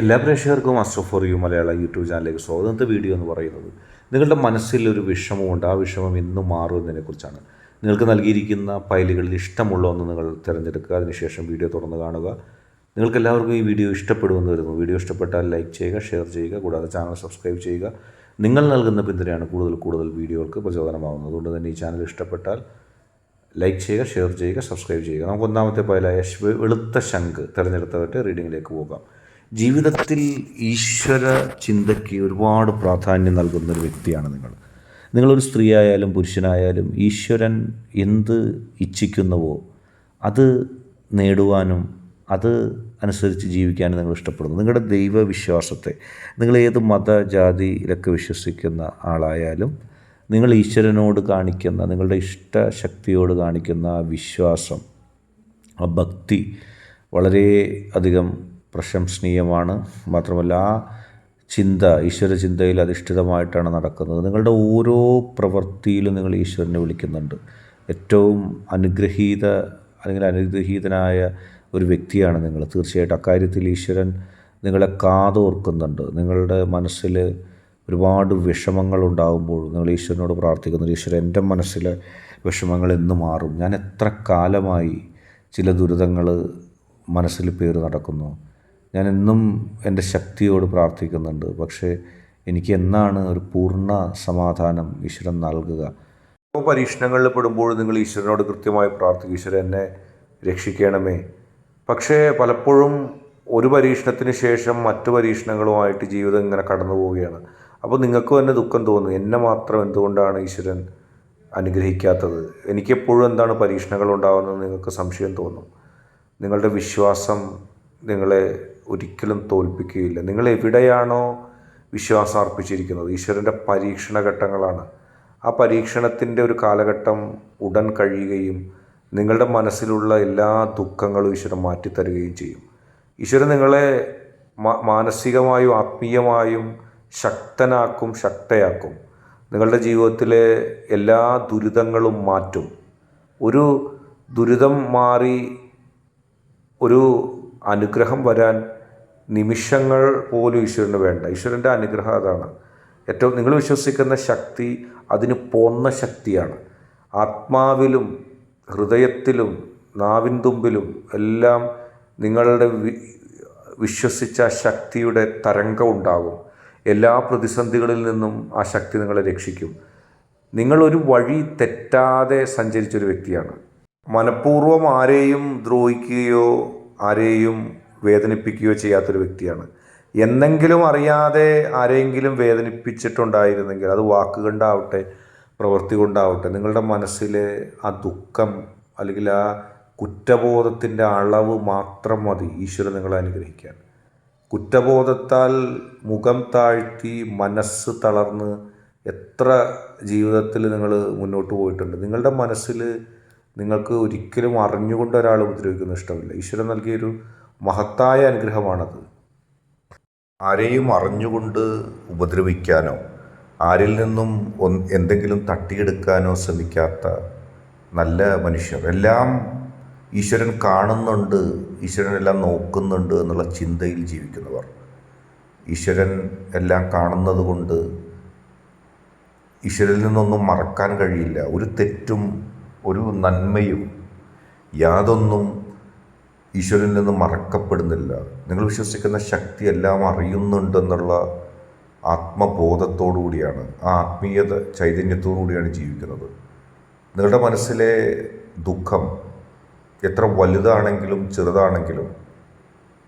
എല്ലാ പ്രേക്ഷകർക്കും astro for you മലയാള യൂട്യൂബ് ചാനലിലേക്ക് സ്വാഗതം. വീഡിയോ എന്ന് പറയുന്നത് നിങ്ങളുടെ മനസ്സിൽ ഒരു വിഷമമുണ്ട്. ആ വിഷമം എന്ന് മാറുമെന്നതിനെക്കുറിച്ചാണ് നിങ്ങൾക്ക് നൽകിയിരിക്കുന്ന ഫയലുകളിൽ ഇഷ്ടമുള്ള ഒന്ന് നിങ്ങൾ തിരഞ്ഞെടുക്കുക. അതിനുശേഷം വീഡിയോ തുറന്ന് കാണുക. നിങ്ങൾക്ക് എല്ലാവർക്കും ഈ വീഡിയോ ഇഷ്ടപ്പെടുമെന്ന് വരുന്നു വീഡിയോ ഇഷ്ടപ്പെട്ടാൽ ലൈക്ക് ചെയ്യുക ഷെയർ ചെയ്യുക കൂടാതെ ചാനൽ സബ്സ്ക്രൈബ് ചെയ്യുക. നിങ്ങൾ നൽകുന്ന പിന്തുണയാണ് കൂടുതൽ കൂടുതൽ വീഡിയോകൾക്ക് പ്രചോദനമാകുന്നത് അതുകൊണ്ട് തന്നെ ഈ ചാനൽ ഇഷ്ടപ്പെട്ടാൽ ലൈക്ക് ചെയ്യുക ഷെയർ ചെയ്യുക സബ്സ്ക്രൈബ് ചെയ്യുക. നമുക്ക് ഒന്നാമത്തെ ഫയലായ വെളുത്ത ശംഖ് തിരഞ്ഞെടുത്തവരുടെ റീഡിങ്ങിലേക്ക് പോകാം. ജീവിതത്തിൽ ഈശ്വര ചിന്തയ്ക്ക് ഒരുപാട് പ്രാധാന്യം നൽകുന്ന ഒരു വ്യക്തിയാണ് നിങ്ങൾ. നിങ്ങളൊരു സ്ത്രീ ആയാലും പുരുഷനായാലും ഈശ്വരൻ എന്ത് ഇച്ഛിക്കുന്നുവോ അത് നേടുവാനും അത് അനുസരിച്ച് ജീവിക്കാനും നിങ്ങൾ ഇഷ്ടപ്പെടുന്നു. നിങ്ങളുടെ ദൈവവിശ്വാസത്തെ നിങ്ങൾ ഏത് മത ജാതിയിലൊക്കെ വിശ്വസിക്കുന്ന ആളായാലും നിങ്ങൾ ഈശ്വരനോട് കാണിക്കുന്ന നിങ്ങളുടെ ഇഷ്ടശക്തിയോട് കാണിക്കുന്ന വിശ്വാസം ആ ഭക്തി വളരെ അധികം പ്രശംസനീയമാണ്. മാത്രമല്ല ആ ചിന്ത ഈശ്വര ചിന്തയിൽ അധിഷ്ഠിതമായിട്ടാണ് നടക്കുന്നത്. നിങ്ങളുടെ ഓരോ പ്രവൃത്തിയിലും നിങ്ങൾ ഈശ്വരനെ വിളിക്കുന്നുണ്ട്. ഏറ്റവും അനുഗ്രഹീത അല്ലെങ്കിൽ അനുഗ്രഹീതനായ ഒരു വ്യക്തിയാണ് നിങ്ങൾ. തീർച്ചയായിട്ടും അക്കാര്യത്തിൽ ഈശ്വരൻ നിങ്ങളെ കാതോർക്കുന്നുണ്ട്. നിങ്ങളുടെ മനസ്സിൽ ഒരുപാട് വിഷമങ്ങൾ ഉണ്ടാകുമ്പോൾ നിങ്ങൾ ഈശ്വരനോട് പ്രാർത്ഥിക്കുന്നു ഈശ്വരൻ എന്റെ മനസ്സിലെ വിഷമങ്ങൾ എന്ന് മാറും. ഞാൻ എത്ര കാലമായി ചില ദുരിതങ്ങൾ മനസ്സിൽ പേര് നടക്കുന്നു. ഞാൻ എന്നും എന്റെ ശക്തിയോട് പ്രാർത്ഥിക്കുന്നുണ്ട്. പക്ഷേ എനിക്ക് എന്നാണ് ഒരു പൂർണ സമാധാനം ഈശ്വരൻ നൽകുക? അപ്പോൾ പരീക്ഷണങ്ങളിൽ പെടുമ്പോൾ നിങ്ങൾ ഈശ്വരനോട് കൃത്യമായി പ്രാർത്ഥിക്കും. ഈശ്വരൻ എന്നെ രക്ഷിക്കണമേ. പക്ഷേ പലപ്പോഴും ഒരു പരീക്ഷണത്തിന് ശേഷം മറ്റു പരീക്ഷണങ്ങളുമായിട്ട് ജീവിതം ഇങ്ങനെ കടന്നു പോവുകയാണ്. അപ്പോൾ നിങ്ങൾക്ക് എന്നെ ദുഃഖം തോന്നും എന്നെ മാത്രം എന്തുകൊണ്ടാണ് ഈശ്വരൻ അനുഗ്രഹിക്കാത്തത്? എനിക്കെപ്പോഴും എന്താണ് പരീക്ഷണങ്ങൾ ഉണ്ടാകുന്നത് നിങ്ങൾക്ക് സംശയം തോന്നും? നിങ്ങളുടെ വിശ്വാസം നിങ്ങളെ ഒരിക്കലും തോൽപ്പിക്കുകയില്ല. നിങ്ങൾ എവിടെയാണോ വിശ്വാസം അർപ്പിച്ചിരിക്കുന്നത് ഈശ്വരന്റെ പരീക്ഷണ ഘട്ടങ്ങളാണ് ആ പരീക്ഷണത്തിന്റെ ഒരു കാലഘട്ടം ഉടൻ കഴിയുകയും നിങ്ങളുടെ മനസ്സിലുള്ള എല്ലാ ദുഃഖങ്ങളും ഈശ്വരൻ മാറ്റിത്തരുകയും ചെയ്യും. ഈശ്വരൻ നിങ്ങളെ മാനസികമായും ആത്മീയമായും ശക്തനാക്കും ശക്തയാക്കും. നിങ്ങളുടെ ജീവിതത്തിലെ എല്ലാ ദുരിതങ്ങളും മാറ്റും. ഒരു ദുരിതം മാറി ഒരു അനുഗ്രഹം വരാൻ നിമിഷങ്ങൾ പോലും ഈശ്വരന് വേണ്ട. ഈശ്വരന്റെ അനുഗ്രഹം അതാണ്. ഏറ്റവും നിങ്ങൾ വിശ്വസിക്കുന്ന ശക്തി അതിന് പോന്ന ശക്തിയാണ്. ആത്മാവിലും ഹൃദയത്തിലും നാവിൻ തുമ്പിലും എല്ലാം നിങ്ങളുടെ വിശ്വസിച്ച ശക്തിയുടെ തരംഗം ഉണ്ടാകും. എല്ലാ പ്രതിസന്ധികളിൽ നിന്നും ആ ശക്തി നിങ്ങളെ രക്ഷിക്കും. നിങ്ങളൊരു വഴി തെറ്റാതെ സഞ്ചരിച്ചൊരു വ്യക്തിയാണ്. മനഃപൂർവം ആരെയും ദ്രോഹിക്കുകയോ ആരെയും വേദനിപ്പിക്കുകയോ ചെയ്യാത്തൊരു വ്യക്തിയാണ്. എന്തെങ്കിലും അറിയാതെ ആരെങ്കിലും വേദനിപ്പിച്ചിട്ടുണ്ടായിരുന്നെങ്കിൽ അത് വാക്കുകൊണ്ടാവട്ടെ പ്രവൃത്തി കൊണ്ടാവട്ടെ നിങ്ങളുടെ മനസ്സിലെ ആ ദുഃഖം അല്ലെങ്കിൽ ആ കുറ്റബോധത്തിന്റെ അളവ് മാത്രം മതി ഈശ്വരൻ നിങ്ങളെ അനുഗ്രഹിക്കാൻ. കുറ്റബോധത്താൽ മുഖം താഴ്ത്തി മനസ്സ് തളർന്ന് എത്ര ജീവിതത്തിൽ നിങ്ങൾ മുന്നോട്ട് പോയിട്ടുണ്ട്. നിങ്ങളുടെ മനസ്സിൽ നിങ്ങൾക്ക് ഒരിക്കലും അറിഞ്ഞുകൊണ്ട് ഒരാൾ ഉപദ്രവിക്കുന്ന ഇഷ്ടമില്ല. ഈശ്വരൻ നൽകിയൊരു മഹത്തായ അനുഗ്രഹമാണത്. ആരെയും അറിഞ്ഞുകൊണ്ട് ഉപദ്രവിക്കാനോ ആരിൽ നിന്നും എന്തെങ്കിലും തട്ടിയെടുക്കാനോ ശ്രമിക്കാത്ത നല്ല മനുഷ്യർ. എല്ലാം ഈശ്വരൻ കാണുന്നുണ്ട് ഈശ്വരൻ എല്ലാം നോക്കുന്നുണ്ട് എന്നുള്ള ചിന്തയിൽ ജീവിക്കുന്നവർ. ഈശ്വരൻ എല്ലാം കാണുന്നത് കൊണ്ട് നിന്നൊന്നും മറക്കാൻ കഴിയില്ല. ഒരു തെറ്റും ഒരു നന്മയും യാതൊന്നും ഈശ്വരനിൽ നിന്ന് മറക്കപ്പെടുന്നില്ല. നിങ്ങൾ വിശ്വസിക്കുന്ന ശക്തി എല്ലാം അറിയുന്നുണ്ടെന്നുള്ള ആത്മബോധത്തോടുകൂടിയാണ് ആ ആത്മീയത ചൈതന്യത്തോടു കൂടിയാണ് ജീവിക്കുന്നത്. നിങ്ങളുടെ മനസ്സിലെ ദുഃഖം എത്ര വലുതാണെങ്കിലും ചെറുതാണെങ്കിലും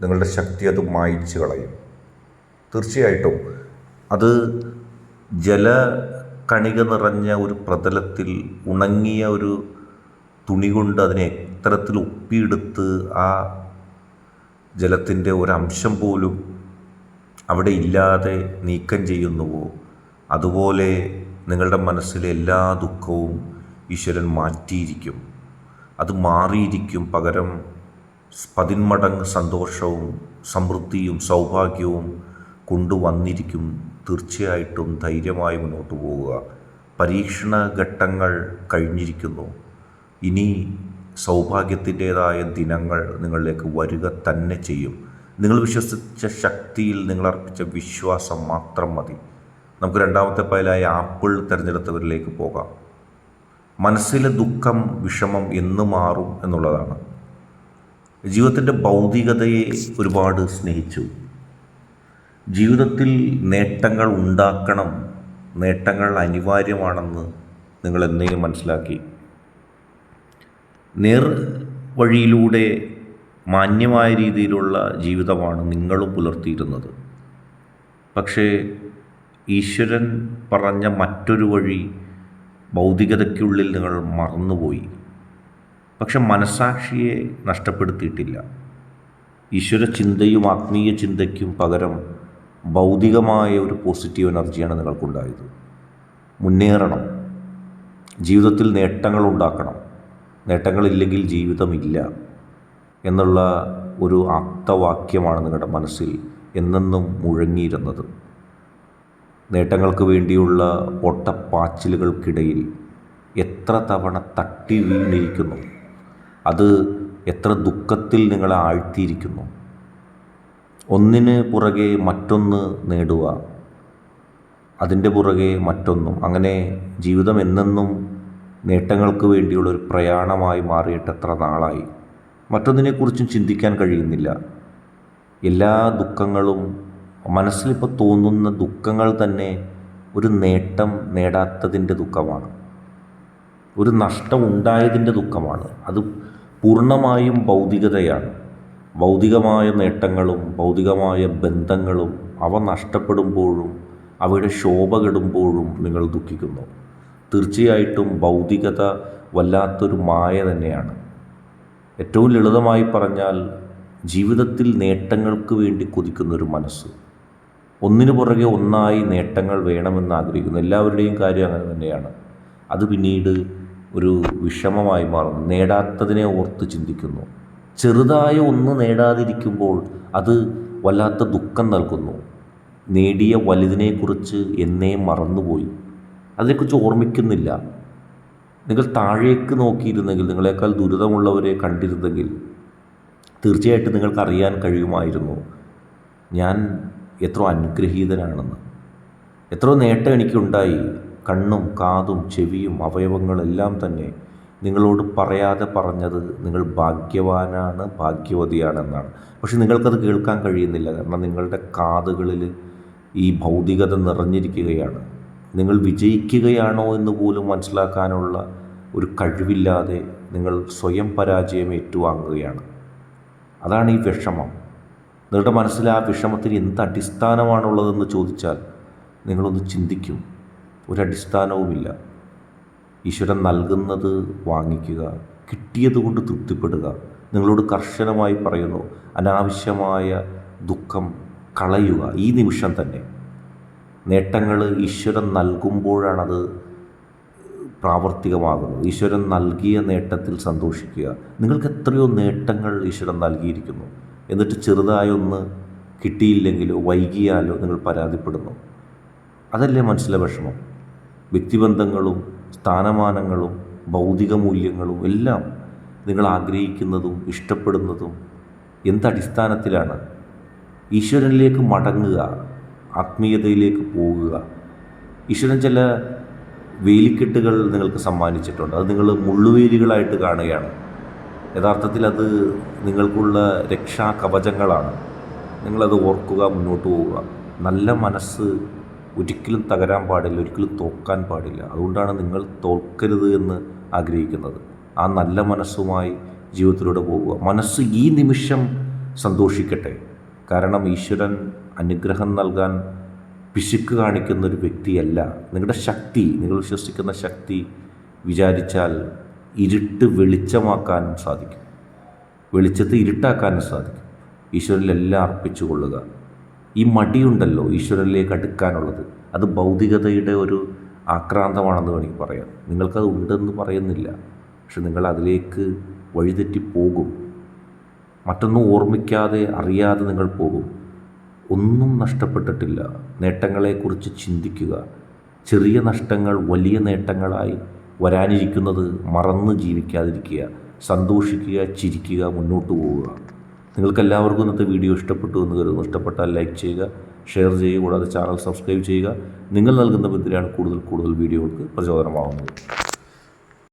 നിങ്ങളുടെ ശക്തി അത് മായ്ച്ചു കളയും. തീർച്ചയായിട്ടും അത് ജല കണിക നിറഞ്ഞ ഒരു പ്രതലത്തിൽ ഉണങ്ങിയ ഒരു തുണി കൊണ്ട് അതിനെ എത്തരത്തിൽ ഒപ്പിയെടുത്ത് ആ ജലത്തിന്റെ ഒരംശം പോലും അവിടെ ഇല്ലാതെ നീക്കം ചെയ്യുന്നുവോ? അതുപോലെ നിങ്ങളുടെ മനസ്സിലെ എല്ലാ ദുഃഖവും ഈശ്വരൻ മാറ്റിയിരിക്കും. അത് മാറിയിരിക്കും പകരം പതിന്മടങ്ങ് സന്തോഷവും സമൃദ്ധിയും സൗഭാഗ്യവും കൊണ്ടുവന്നിരിക്കും തീർച്ചയായിട്ടും ധൈര്യമായി മുന്നോട്ട് പോവുക. പരീക്ഷണ ഘട്ടങ്ങൾ കഴിഞ്ഞിരിക്കുന്നു. ഇനി സൗഭാഗ്യത്തിന്റേതായ ദിനങ്ങൾ നിങ്ങളിലേക്ക് വരിക തന്നെ ചെയ്യും. നിങ്ങൾ വിശ്വസിച്ച ശക്തിയിൽ നിങ്ങൾ അർപ്പിച്ച വിശ്വാസം മാത്രം മതി. നമുക്ക് രണ്ടാമത്തെ പൈലായ ആപ്പിൾ തിരഞ്ഞെടുത്തവരിലേക്ക് പോകാം. മനസ്സിലെ ദുഃഖം വിഷമം എന്ന് മാറും എന്നുള്ളതാണ്. ജീവിതത്തിന്റെ ഭൗതികതയെ ഒരുപാട് സ്നേഹിച്ചു. ജീവിതത്തിൽ നേട്ടങ്ങൾ ഉണ്ടാക്കണം. നേട്ടങ്ങൾ അനിവാര്യമാണെന്ന് നിങ്ങൾ എന്നെയും മനസ്സിലാക്കി. നേർ വഴിയിലൂടെ മാന്യമായ രീതിയിലുള്ള ജീവിതമാണ് നിങ്ങളും പുലർത്തിയിരുന്നത്. പക്ഷേ ഈശ്വരൻ പറഞ്ഞ മറ്റൊരു വഴി ഭൗതികതയ്ക്കുള്ളിൽ നിങ്ങൾ മറന്നുപോയി. പക്ഷെ മനസാക്ഷിയെ നഷ്ടപ്പെടുത്തിയിട്ടില്ല. ഈശ്വര ചിന്തയും ആത്മീയ ചിന്തയ്ക്കും പകരം ഭൗതികമായ ഒരു പോസിറ്റീവ് എനർജിയാണ് നിങ്ങൾക്കുണ്ടായത്. മുന്നേറണം. ജീവിതത്തിൽ നേട്ടങ്ങൾ ഉണ്ടാക്കണം. നേട്ടങ്ങളില്ലെങ്കിൽ ജീവിതമില്ല എന്നുള്ള ഒരു ആപ്തവാക്യമാണ് നിങ്ങളുടെ മനസ്സിൽ എന്നെന്നും മുഴങ്ങിയിരുന്നത്. നേട്ടങ്ങൾക്ക് വേണ്ടിയുള്ള ഓട്ടപ്പാച്ചിലുകൾക്കിടയിൽ എത്ര തവണ തട്ടി വീണിരിക്കുന്നു അത് എത്ര ദുഃഖത്തിൽ നിങ്ങളെ ആഴ്ത്തിയിരിക്കുന്നു? ഒന്നിന് പുറകെ മറ്റൊന്ന് നേടുക. അതിന്റെ പുറകെ മറ്റൊന്നും. അങ്ങനെ ജീവിതം എന്നെന്നും നേട്ടങ്ങൾക്ക് വേണ്ടിയുള്ള ഒരു പ്രയാണമായി മാറിയിട്ട് എത്ര നാളായി. മറ്റൊന്നിനെക്കുറിച്ചും ചിന്തിക്കാൻ കഴിയുന്നില്ല. എല്ലാ ദുഃഖങ്ങളും മനസ്സിലിപ്പോൾ തോന്നുന്ന ദുഃഖങ്ങൾ തന്നെ ഒരു നേട്ടം നേടാത്തതിന്റെ ദുഃഖമാണ്. ഒരു നഷ്ടം ഉണ്ടായതിന്റെ ദുഃഖമാണ്. അത് പൂർണമായും ഭൗതികതയാണ്. ഭൗതികമായ നേട്ടങ്ങളും ഭൗതികമായ ബന്ധങ്ങളും അവ നഷ്ടപ്പെടുമ്പോഴും അവയുടെ ശോഭ കെടുമ്പോഴും നിങ്ങൾ ദുഃഖിക്കുന്നു. തീർച്ചയായിട്ടും ഭൗതികത വല്ലാത്തൊരു മായ തന്നെയാണ്. ഏറ്റവും ലളിതമായി പറഞ്ഞാൽ ജീവിതത്തിൽ നേട്ടങ്ങൾക്ക് വേണ്ടി കൊതിക്കുന്നൊരു മനസ്സ്. ഒന്നിനു പുറകെ ഒന്നായി നേട്ടങ്ങൾ വേണമെന്ന് ആഗ്രഹിക്കുന്നു എല്ലാവരുടെയും കാര്യം അങ്ങനെ തന്നെയാണ്. അത് പിന്നീട് ഒരു വിഷമമായി മാറുന്നു. നേടാത്തതിനെ ഓർത്ത് ചിന്തിക്കുന്നു. ചെറുതായ ഒന്ന് നേടാതിരിക്കുമ്പോൾ അത് വല്ലാത്ത ദുഃഖം നൽകുന്നു. നേടിയ വലുതിനെക്കുറിച്ച് എന്നേ മറന്നുപോയി. അതിനെക്കുറിച്ച് ഓർമ്മിക്കുന്നില്ല. നിങ്ങൾ താഴേക്ക് നോക്കിയിരുന്നെങ്കിൽ നിങ്ങളെക്കാൾ ദുരിതമുള്ളവരെ കണ്ടിരുന്നെങ്കിൽ തീർച്ചയായിട്ടും നിങ്ങൾക്ക് അറിയാൻ കഴിയുമായിരുന്നു. ഞാൻ എത്ര അനുഗ്രഹീതനാണെന്ന്. എത്ര നേട്ടം എനിക്കുണ്ടായി. കണ്ണും കാതും ചെവിയും അവയവങ്ങളെല്ലാം തന്നെ നിങ്ങളോട് പറയാതെ പറഞ്ഞത് നിങ്ങൾ ഭാഗ്യവാനാണ് ഭാഗ്യവതിയാണെന്നാണ്. പക്ഷെ നിങ്ങൾക്കത് കേൾക്കാൻ കഴിയുന്നില്ല. കാരണം നിങ്ങളുടെ കാതുകളിൽ ഈ ഭൗതികത നിറഞ്ഞിരിക്കുകയാണ്. നിങ്ങൾ വിജയിക്കുകയാണോ എന്ന് പോലും മനസ്സിലാക്കാനുള്ള ഒരു കഴിവില്ലാതെ നിങ്ങൾ സ്വയം പരാജയം ഏറ്റുവാങ്ങുകയാണ്. അതാണ് ഈ വിഷമം. നിങ്ങളുടെ മനസ്സിൽ ആ വിഷമത്തിന് എന്ത് അടിസ്ഥാനമാണുള്ളതെന്ന് ചോദിച്ചാൽ നിങ്ങളൊന്ന് ചിന്തിക്കും. ഒരടിസ്ഥാനവുമില്ല. ഈശ്വരൻ നൽകുന്നത് വാങ്ങിക്കുക കിട്ടിയതുകൊണ്ട് തൃപ്തിപ്പെടുക. നിങ്ങളോട് കർശനമായി പറയുന്നു അനാവശ്യമായ ദുഃഖം കളയുക. ഈ നിമിഷം തന്നെ. നേട്ടങ്ങൾ ഈശ്വരൻ നൽകുമ്പോഴാണത് പ്രാവർത്തികമാകുന്നത്. ഈശ്വരൻ നൽകിയ നേട്ടത്തിൽ സന്തോഷിക്കുക. നിങ്ങൾക്ക് എത്രയോ നേട്ടങ്ങൾ ഈശ്വരൻ നൽകിയിരിക്കുന്നു. എന്നിട്ട് ചെറുതായൊന്ന് കിട്ടിയില്ലെങ്കിലോ വൈകിയാലോ നിങ്ങൾ പരാതിപ്പെടുന്നു. അതല്ലേ മനസ്സിലെ വിഷമം? വ്യക്തിബന്ധങ്ങളും സ്ഥാനമാനങ്ങളും ഭൗതിക മൂല്യങ്ങളും എല്ലാം നിങ്ങൾ ആഗ്രഹിക്കുന്നതും ഇഷ്ടപ്പെടുന്നതും എന്തടിസ്ഥാനത്തിലാണ് ഈശ്വരനിലേക്ക് മടങ്ങുക ആത്മീയതയിലേക്ക് പോകുക. ഈശ്വരൻ ചില വേലിക്കെട്ടുകൾ നിങ്ങൾക്ക് സമ്മാനിച്ചിട്ടുണ്ട്. അത് നിങ്ങൾ മുള്ളുവേലികളായിട്ട് കാണുകയാണ്. യഥാർത്ഥത്തിൽ അത് നിങ്ങൾക്കുള്ള രക്ഷാ കവചങ്ങളാണ് നിങ്ങളത് ഓർക്കുക മുന്നോട്ട് പോവുക. നല്ല മനസ്സ് ഒരിക്കലും തകരാൻ പാടില്ല ഒരിക്കലും തോക്കാൻ പാടില്ല. അതുകൊണ്ടാണ് നിങ്ങൾ തോൽക്കരുത് എന്ന് ആഗ്രഹിക്കുന്നത്. ആ നല്ല മനസ്സുമായി ജീവിതത്തിലൂടെ പോവുക മനസ്സ് ഈ നിമിഷം സന്തോഷിക്കട്ടെ. കാരണം ഈശ്വരൻ അനുഗ്രഹം നൽകാൻ പിശുക്ക് കാണിക്കുന്ന ഒരു വ്യക്തിയല്ല. നിങ്ങളുടെ ശക്തി നിങ്ങൾ വിശ്വസിക്കുന്ന ശക്തി വിചാരിച്ചാൽ ഇരുട്ട് വെളിച്ചമാക്കാനും സാധിക്കും. വെളിച്ചത്തെ ഇരുട്ടാക്കാനും സാധിക്കും. ഈശ്വരനിലെല്ലാം അർപ്പിച്ചു കൊള്ളുക ഈ മടിയുണ്ടല്ലോ ഈശ്വരനിലേക്ക് അടുക്കാനുള്ളത്. അത് ഭൗതികതയുടെ ഒരു ആക്രാന്തമാണെന്ന് വേണമെങ്കിൽ പറയാം. നിങ്ങൾക്കത് ഉണ്ടെന്ന് പറയുന്നില്ല. പക്ഷെ നിങ്ങൾ അതിലേക്ക് വഴിതെറ്റി പോകും. മറ്റൊന്നും ഓർമ്മിക്കാതെ അറിയാതെ നിങ്ങൾ പോകും. ഒന്നും നഷ്ടപ്പെട്ടിട്ടില്ല. നേട്ടങ്ങളെക്കുറിച്ച് ചിന്തിക്കുക. ചെറിയ നഷ്ടങ്ങൾ വലിയ നേട്ടങ്ങളായി വരാനിരിക്കുന്നത് മറന്ന് ജീവിക്കാതിരിക്കുക. സന്തോഷിക്കുക ചിരിക്കുക മുന്നോട്ട് പോവുക. നിങ്ങൾക്ക് എല്ലാവർക്കും ഇന്നത്തെ വീഡിയോ ഇഷ്ടപ്പെട്ടു എന്ന് കരുതുന്നു. ഇഷ്ടപ്പെട്ടാൽ ലൈക്ക് ചെയ്യുക ഷെയർ ചെയ്യുക കൂടാതെ ചാനൽ സബ്സ്ക്രൈബ് ചെയ്യുക. നിങ്ങൾ നൽകുന്ന പിന്തുണയാണ് കൂടുതൽ കൂടുതൽ വീഡിയോകൾക്ക് പ്രചോദനമാകുന്നത്.